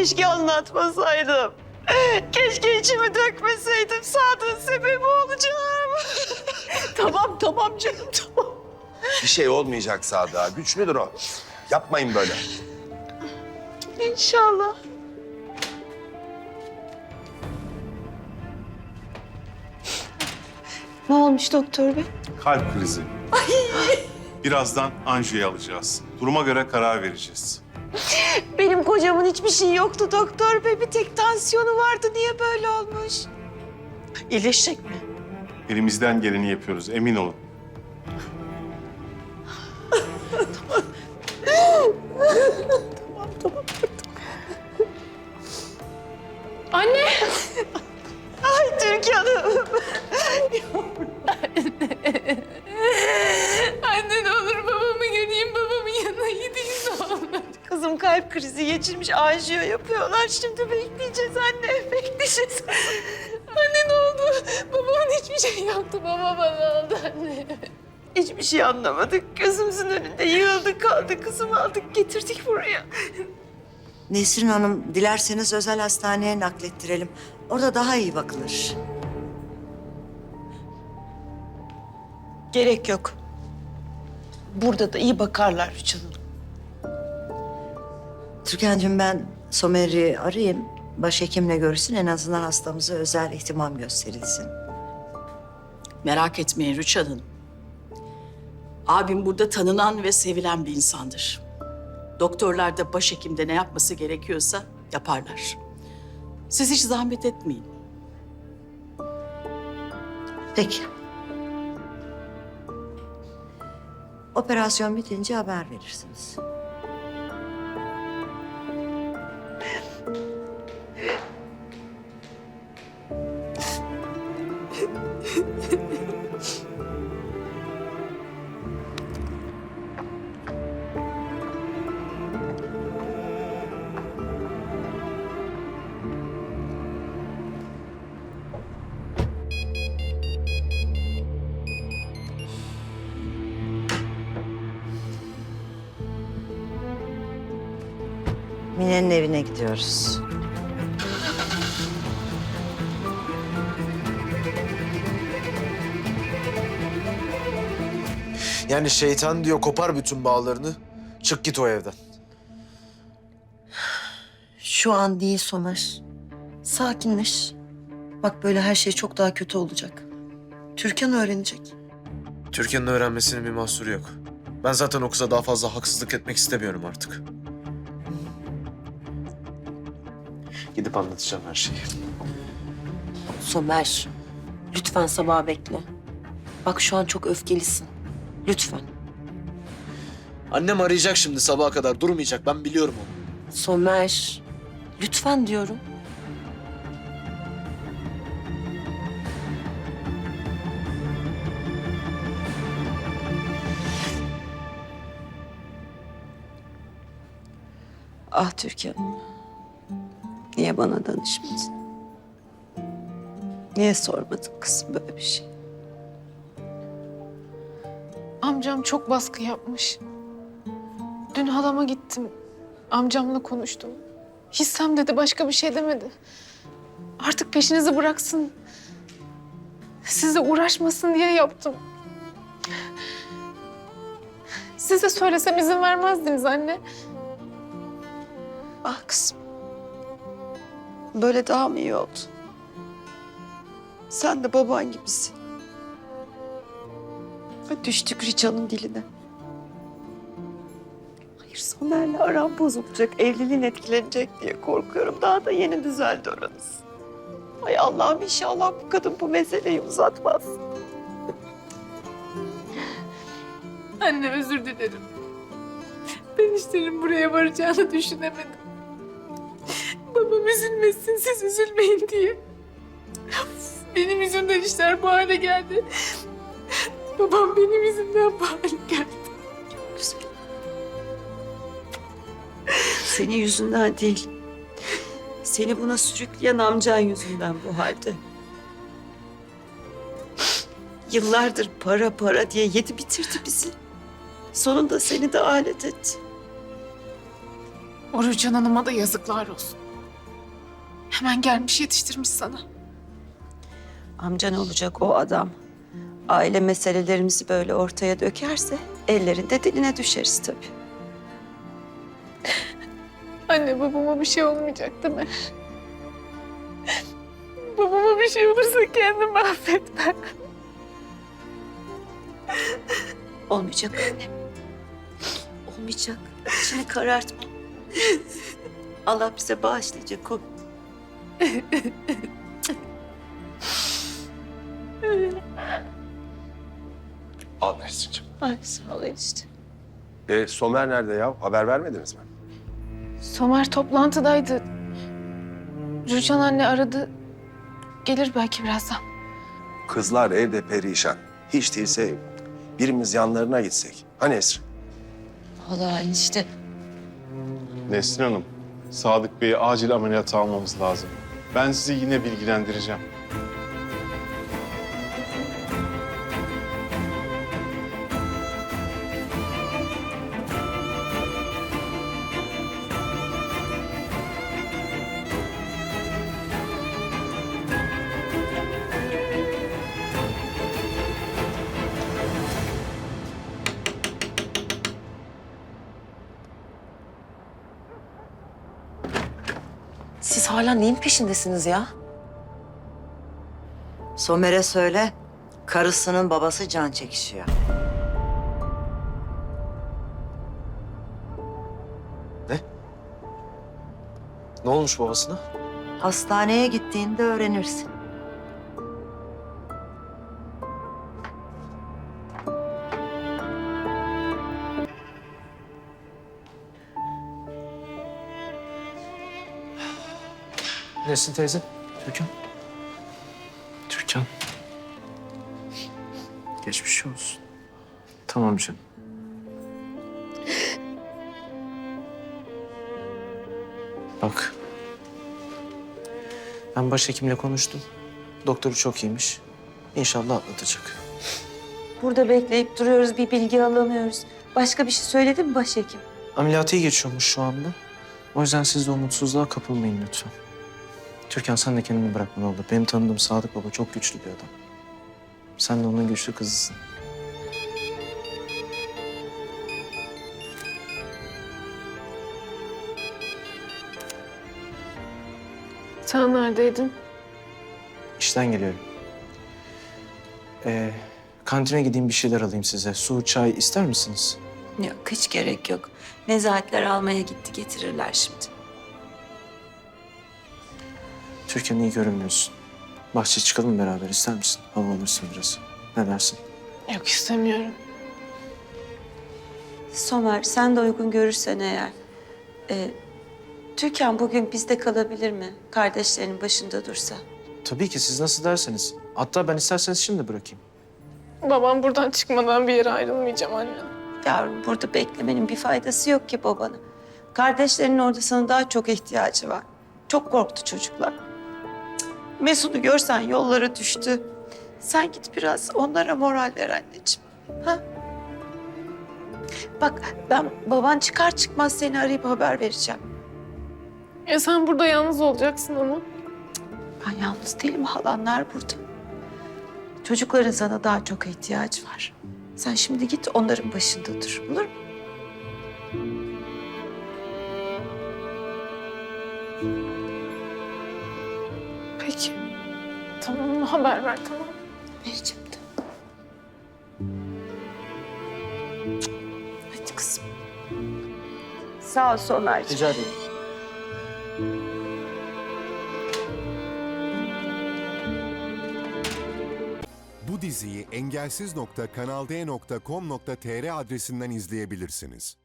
Keşke anlatmasaydım. Keşke içimi dökmeseydim. Sadık'ın sebebi olacağım. Tamam tamam canım tamam. Bir şey olmayacak Sadık'a. Güçlüdür o. Yapmayın böyle. İnşallah. Ne olmuş doktor bey? Kalp krizi. Birazdan anjiyo alacağız. Duruma göre karar vereceğiz. Benim kocamın hiçbir şey yoktu doktor bey. Bir tek tansiyonu vardı. Niye böyle olmuş? İyileşecek mi? Elimizden geleni yapıyoruz, emin olun. Geçirmiş. Anjiyo yapıyorlar. Şimdi bekleyeceğiz anne. Bekleyeceğiz. Anne ne oldu? Babamın hiçbir şey yoktu, baba bana oldu anne. Hiçbir şey anlamadık. Gözümüzün önünde yığıldı kaldı. Kızımı aldık getirdik buraya. Nesrin Hanım, dilerseniz özel hastaneye naklettirelim. Orada daha iyi bakılır. Gerek yok. Burada da iyi bakarlar Rüçhan Hanım. Türkan'cığım ben Somer'i arayayım. Başhekimle görüşsün. En azından hastamıza özel ihtimam gösterilsin. Merak etmeyin Rüçhan Hanım. Abim burada tanınan ve sevilen bir insandır. Doktorlar da başhekimde ne yapması gerekiyorsa yaparlar. Siz hiç zahmet etmeyin. Peki. Operasyon bitince haber verirsiniz. Mine'nin evine gidiyoruz. Yani şeytan diyor kopar bütün bağlarını. Çık git o evden. Şu an değil Somer. Sakinleş. Bak böyle her şey çok daha kötü olacak. Türkan öğrenecek. Türkiye'nin öğrenmesinin bir mahsuru yok. Ben zaten o kıza daha fazla haksızlık etmek istemiyorum artık. Gidip anlatacağım her şeyi. Somer, lütfen sabah bekle. Bak şu an çok öfkelisin. Lütfen. Annem arayacak şimdi sabaha kadar durmayacak ben biliyorum onu. Somer, lütfen diyorum. Ah Türkan. Niye bana danışmadın? Niye sormadın kızım böyle bir şey? Amcam çok baskı yapmış. Dün halama gittim. Amcamla konuştum. Hissem dedi, başka bir şey demedi. Artık peşinizi bıraksın. Size uğraşmasın diye yaptım. Size söylesem izin vermezdiniz anne. Ah kızım. Böyle daha mı iyi oldu? Sen de baban gibisin. Düştük Riçan'ın diline. Hayır Somer'le aram bozulacak, evliliğin etkilenecek diye korkuyorum. Daha da yeni düzeldi aranız. Ay Allah'ım inşallah bu kadın bu meseleyi uzatmaz. Anne özür dilerim. Ben işlerin buraya varacağını düşünemedim. Üzülmesin, siz üzülmeyin diye. Benim yüzümden işler bu hale geldi. Babam benim yüzümden bu hale geldi. Güzel. Senin yüzünden değil. Seni buna sürükleyen amcan yüzünden bu halde. Yıllardır para para diye yedi bitirdi bizi. Sonunda seni de alet etti. O Rüçhan Hanım'a da yazıklar olsun. Hemen gelmiş yetiştirmiş sana. Amcan olacak o adam. Aile meselelerimizi böyle ortaya dökerse ellerinde diline düşeriz tabii. Anne babama bir şey olmayacak değil mi? babama bir şey olursa kendimi affetmem. Olmayacak annem. Olmayacak. İçini karartma. Allah bize bağışlayacak o. Al Nesrin'cim. Ay sağ ol işte. E, Somer nerede ya? Haber vermediniz mi? Somer toplantıdaydı. Rüçhan anne aradı. Gelir belki birazdan. Kızlar evde perişan. Hiç değilse birimiz yanlarına gitsek. Hani Nesrin? Vallahi enişte. Nesrin Hanım, Sadık Bey'i acil ameliyata almamız lazım. Ben sizi yine bilgilendireceğim. Hala neyin peşindesiniz ya? Somer'e söyle, karısının babası can çekişiyor. Ne olmuş babasına? Hastaneye gittiğinde öğrenirsin. Nesin teyze? Türkan. Türkan. Geçmiş olsun. Tamam canım. Bak. Ben başhekimle konuştum. Doktoru çok iyiymiş. İnşallah atlatacak. Burada bekleyip duruyoruz, bir bilgi alamıyoruz. Başka bir şey söyledi mi başhekim? Ameliyatı iyi geçiyormuş şu anda. O yüzden siz de umutsuzluğa kapılmayın lütfen. Türkan sen de kendini bırakma ne olur. Benim tanıdığım Sadık Baba çok güçlü bir adam. Sen de onun güçlü kızısın. Sen neredeydin? İşten geliyorum. Ee, kantine gideyim bir şeyler alayım size. Su, çay ister misiniz? Yok, hiç gerek yok. Nezahatler almaya gitti, getirirler şimdi. Türkan iyi görünmüyorsun. Bahçeye çıkalım beraber ister misin? Hava alırsın biraz. Ne dersin? Yok istemiyorum. Somer, sen de uygun görürsen eğer. E, Türkan bugün bizde kalabilir mi? Kardeşlerinin başında dursa. Tabii ki siz nasıl derseniz. Hatta ben isterseniz şimdi bırakayım. Babam buradan çıkmadan bir yere ayrılmayacağım anne. Yavrum burada beklemenin bir faydası yok ki babana. Kardeşlerinin orada sana daha çok ihtiyacı var. Çok korktu çocuklar. Mesut'u görsen yollara düştü. Sen git biraz onlara moral ver anneciğim. Ha? Bak ben baban çıkar çıkmaz seni arayıp haber vereceğim. Ya sen burada yalnız olacaksın ama. Ben yalnız değilim halanlar burada. Çocukların sana daha çok ihtiyacı var. Sen şimdi git onların başında dur olur mu? Peki. Tamam haber ver tamam. Vereceğim. Cık, Hadi kızım. Sağ ol Somerciğim. Rica ederim. Bu diziyi engelsiz.kanalde.com.tr adresinden izleyebilirsiniz.